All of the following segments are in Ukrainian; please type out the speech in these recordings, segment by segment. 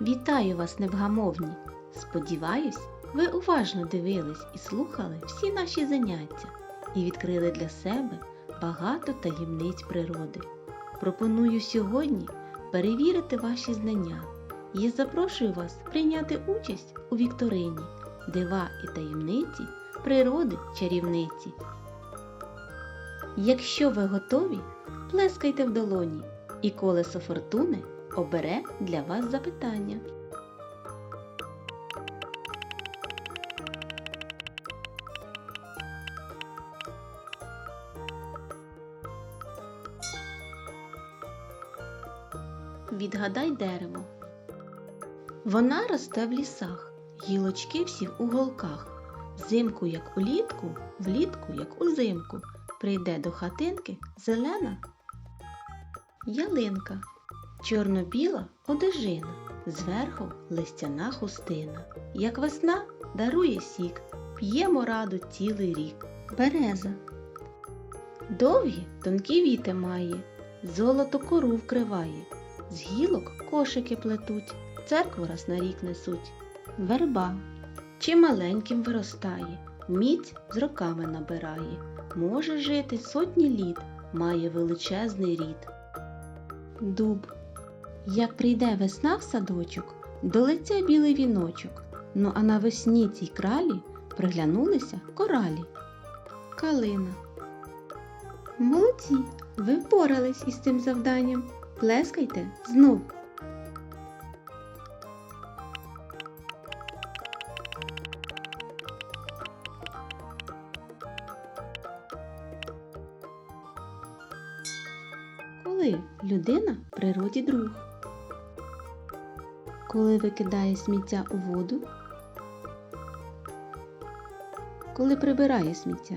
Вітаю вас, невгамовні! Сподіваюсь, ви уважно дивились і слухали всі наші заняття і відкрили для себе багато таємниць природи. Пропоную сьогодні перевірити ваші знання і запрошую вас прийняти участь у вікторині Дива і таємниці природи чарівниці. Якщо ви готові, плескайте в долоні, і колесо фортуни обере для вас запитання. Відгадай дерево. Вона росте в лісах, гілочки всі в уголках. Зимку, як улітку, влітку, як узимку. Прийде до хатинки зелена ялинка. Чорно-біла одежина, зверху листяна хустина. Як весна дарує сік, п'ємо раду цілий рік. Береза. Довгі тонкі віти має, золото кору вкриває, з гілок кошики плетуть, церкву раз на рік несуть. Верба. Чи маленьким виростає, міць з роками набирає, може жити сотні літ, має величезний рід. Дуб. Як прийде весна в садочок, до лиця білий віночок, ну а навесні цій кралі приглянулися коралі. Калина. Молодці! Ви впорались із цим завданням. Плескайте знов. Коли людина природі друг? Коли викидає сміття у воду? Коли прибирає сміття?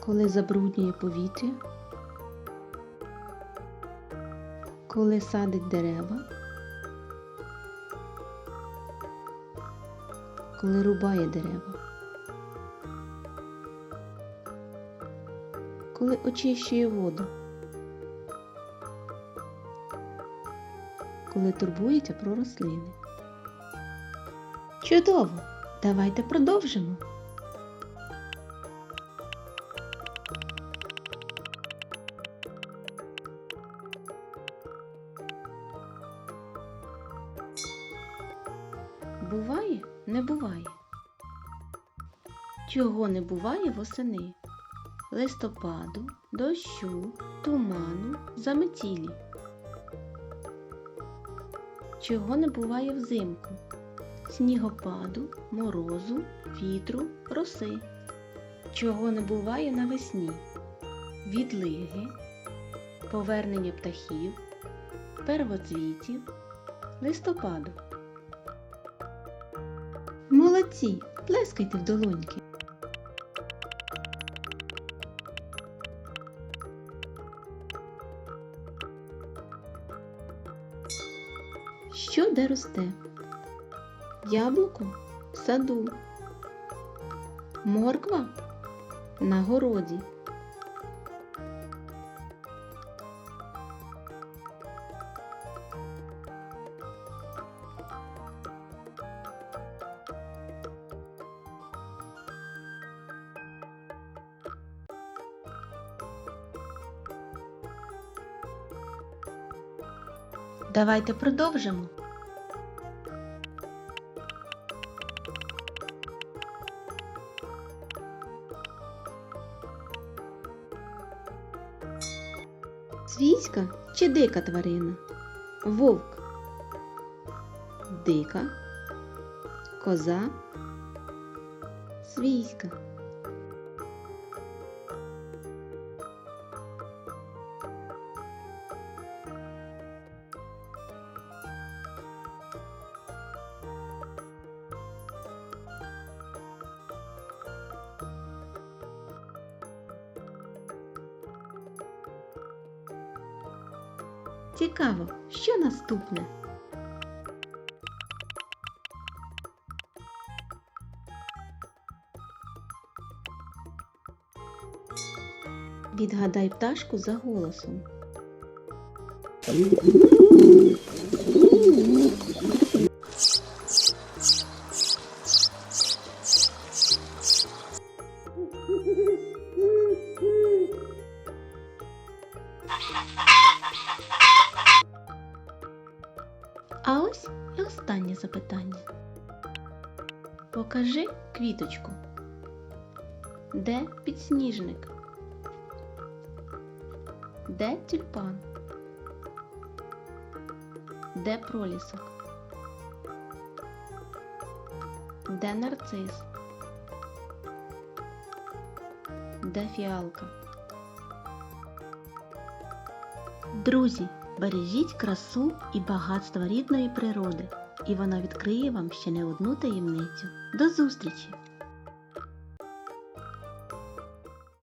Коли забруднює повітря? Коли садить дерева? Коли рубає дерева? коли очищує воду, коли турбується про рослини. Чудово! Давайте продовжимо. Буває, не буває. Чого не буває восени? листопаду, дощу, туману, заметілі. Чого не буває взимку? Снігопаду, морозу, вітру, роси. Чого не буває навесні? Відлиги, повернення птахів, первоцвітів, листопаду. Молодці! Плескайте в долоньки. Що де росте? Яблуко в саду, морква на городі. Давайте продовжимо. Свійська чи дика тварина? Вовк. Дика. Коза. Свійська. Цікаво, що наступне? Відгадай пташку за голосом. Запитання. Покажи квіточку. Де підсніжник? Де тюльпан? Де пролісок? Де нарцис? Де фіалка? Друзі, бережіть красу і багатство рідної природи, і вона відкриє вам ще не одну таємницю. До зустрічі!